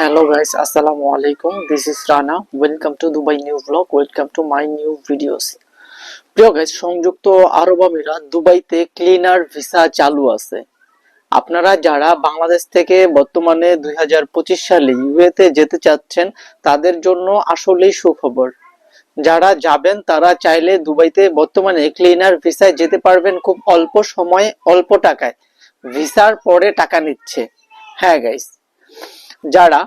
Hello guys, Assalamu alaikum. This is Rana. Welcome to Dubai new vlog. Welcome to my new videos. প্রিয় guys সংযুক্ত আরব আমিরাত দুবাইতে cleaner visa চালু আছে আপনারা যারা বাংলাদেশ থেকে বর্তমানে দুই সালে ইউএতে যেতে চাচ্ছেন তাদের জন্য আসলেই সুখবর যারা যাবেন তারা চাইলে দুবাইতে বর্তমানে ক্লিনার ভিসায় যেতে পারবেন খুব অল্প সময়ে অল্প টাকায় ভিসার পরে টাকা নিচ্ছে হ্যাঁ গাইস যারা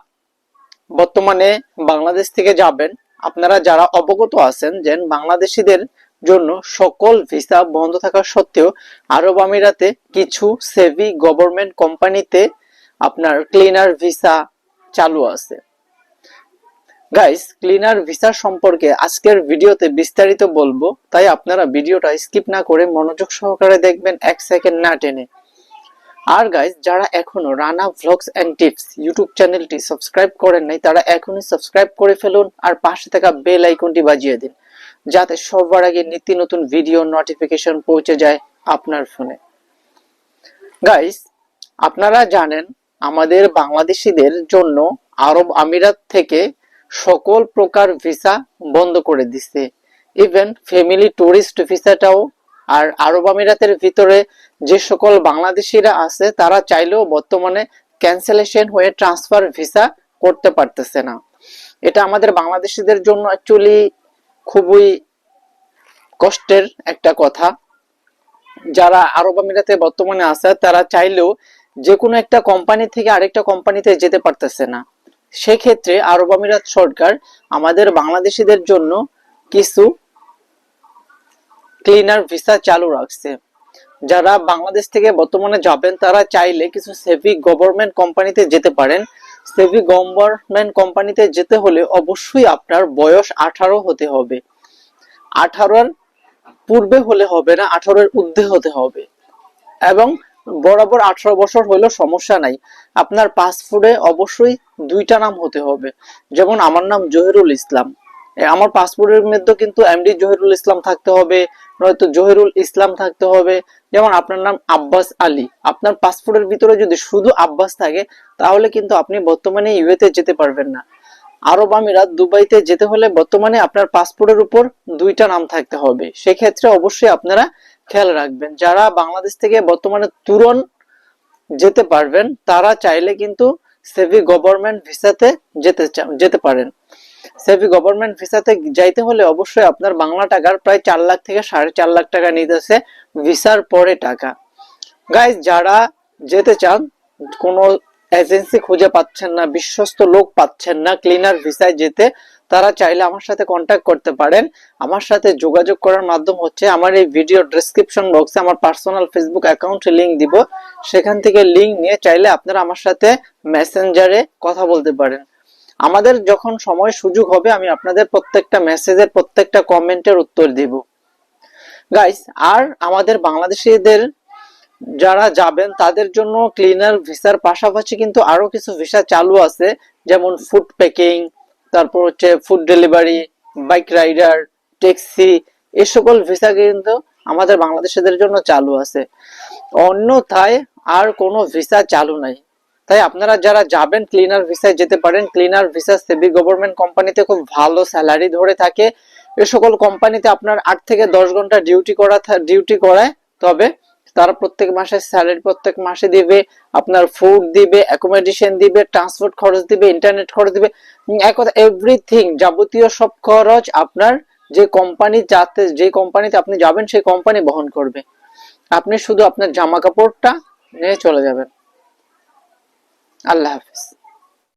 বর্তমানে বাংলাদেশ থেকে যাবেন, আপনারা যারা অবগত আছেন যে বাংলাদেশিদের জন্য সকল ভিসা বন্ধ থাকা সত্ত্বেও আরব আমিরাতে কিছু সেভি গভর্নমেন্ট কোম্পানিতে আপনার ক্লিনার ভিসা চালু আছে। গাইস ক্লিনার ভিসা সম্পর্কে আজকের ভিডিওতে বিস্তারিত বলব, তাই আপনারা ভিডিওটা স্কিপ না করে মনোযোগ সহকারে দেখবেন, এক সেকেন্ড না টেনে। আর গাইজ যারা এখনও Rana Vlogs and Tips YouTube চ্যানেলটি সাবস্ক্রাইব করেন নাই, তারা এখনই সাবস্ক্রাইব করে ফেলুন আর পাশে থাকা বেল আইকনটি বাজিয়ে দিন, যাতে সবার আগে নিত্য নতুন ভিডিও নোটিফিকেশন পৌঁছে যায় আপনার ফোনে গাইস আপনারা জানেন, আমাদের বাংলাদেশিদের জন্য আরব আমিরাত থেকে সকল প্রকার ভিসা বন্ধ করে দিছে ইভেন ফ্যামিলি টুরিস্ট ভিসাটাও আর আরব আমিরাতের ভিতরে যে সকল বাংলাদেশিরা আছে, তারা চাইলেও বর্তমানে ক্যান্সেলেশন হয়ে ট্রান্সফার ভিসা করতে পারতেছে না। এটা আমাদের বাংলাদেশিদের জন্য অ্যাকচুয়ালি খুবই কষ্টের একটা কথা। যারা আরব আমিরাতে বর্তমানে আছে, তারা চাইলেও যে কোনো একটা কোম্পানি থেকে আরেকটা কোম্পানিতে যেতে পারতেছে না। সেক্ষেত্রে আরব আমিরাত সরকার আমাদের বাংলাদেশিদের জন্য কিছু ক্লিনার ভিসা চালু রাখছে। যারা বাংলাদেশ থেকে বর্তমানে যাবেন, তারা চাইলে কিছু সেভি গভর্নমেন্ট কোম্পানিতে যেতে পারেন। সেভি গভর্নমেন্ট কোম্পানিতে যেতে হলে অবশ্যই আপনার বয়স আঠারো হতে হবে। আঠারোর পূর্বে হলে হবে না, আঠারোর ঊর্ধ্বে হতে হবে। এবং বরাবর আঠারো বছর হইলেও সমস্যা নাই। আপনার পাসপোর্টে অবশ্যই দুইটা নাম হতে হবে। যেমন আমার নাম জহিরুল ইসলাম। আমার পাসপোর্টের মধ্যে কিন্তু এমডি জহিরুল ইসলাম থাকতে হবে, নয়তো জহিরুল ইসলাম থাকতে হবে। যেমন আপনার নাম আব্বাস আলী। আপনার পাসপোর্টের ভিতরে যদি শুধু আব্বাস থাকে, তাহলে কিন্তু আপনি বর্তমানে ইউএতে যেতে পারবেন না। আরব আমিরাত দুবাইতে যেতে হলে বর্তমানে আপনার পাসপোর্টের উপর দুইটা নাম থাকতে হবে। সেক্ষেত্রে অবশ্যই আপনারা খেয়াল রাখবেন, যারা বাংলাদেশ থেকে বর্তমানে তুরন যেতে পারবেন, তারা চাইলে কিন্তু সেভি গভর্নমেন্ট ভিসাতে যেতে যেতে পারেন। সেভি গভর্নমেন্ট ভিসাতে যাইতে হলে অবশ্যই আপনার বাংলা টাকার প্রায় চার লাখ থেকে সাড়ে চার লাখ টাকা নিতেছে ভিসার পরে টাকা। গাইজ যারা যেতে চান, কোনো এজেন্সি খুঁজে পাচ্ছেন না, বিশ্বস্ত লোক পাচ্ছেন না ক্লিনার ভিসায় যেতে, তারা চাইলে আমার সাথে কন্ট্যাক্ট করতে পারেন। আমার সাথে যোগাযোগ করার মাধ্যম হচ্ছে আমার এই ভিডিও ডেসক্রিপশন বক্সে আমার পার্সোনাল ফেসবুক অ্যাকাউন্টে লিংক দিব। সেখান থেকে লিঙ্ক নিয়ে চাইলে আপনারা আমার সাথে মেসেঞ্জারে কথা বলতে পারেন। আমাদের যখন সময় সুযোগ হবে, আমি আপনাদের প্রত্যেকটা মেসেজের প্রত্যেকটা কমেন্টের উত্তর দিব। গাইস আর আমাদের বাংলাদেশিদের যারা যাবেন, তাদের জন্য ক্লিনার ভিসার পাশাপাশি কিন্তু আরও কিছু ভিসা চালু আছে, যেমন ফুড প্যাকিং তারপর হচ্ছে food delivery bike rider taxi এই সকল ভিসা কিন্তু আমাদের বাংলাদেশিদের জন্য চালু আছে। অন্যথায় আর কোনো ভিসা চালু নাই। তাই আপনারা যারা যাবেন ক্লিনার ভিসায় যেতে পারেন ক্লিনার ভিসা সেবি গভর্নমেন্ট কোম্পানিতে খুব ভালো স্যালারি ধরে থাকে। এ সকল কোম্পানিতে আপনার আট থেকে দশ ঘণ্টা ডিউটি করা ডিউটি করায়। তবে তারা প্রত্যেক মাসে স্যালারি প্রত্যেক মাসে দিবে, আপনার ফুড দিবে অ্যাকোমোডেশন দিবে ট্রান্সপোর্ট খরচ দিবে ইন্টারনেট খরচ দিবে। এক কথা এভরিথিং যাবতীয় সব খরচ আপনার যে কোম্পানি যাতে, যে কোম্পানিতে আপনি যাবেন, সেই কোম্পানি বহন করবে। আপনি শুধু আপনার জামা কাপড়টা নিয়ে চলে যাবেন। আল্লাহ হাফিজ।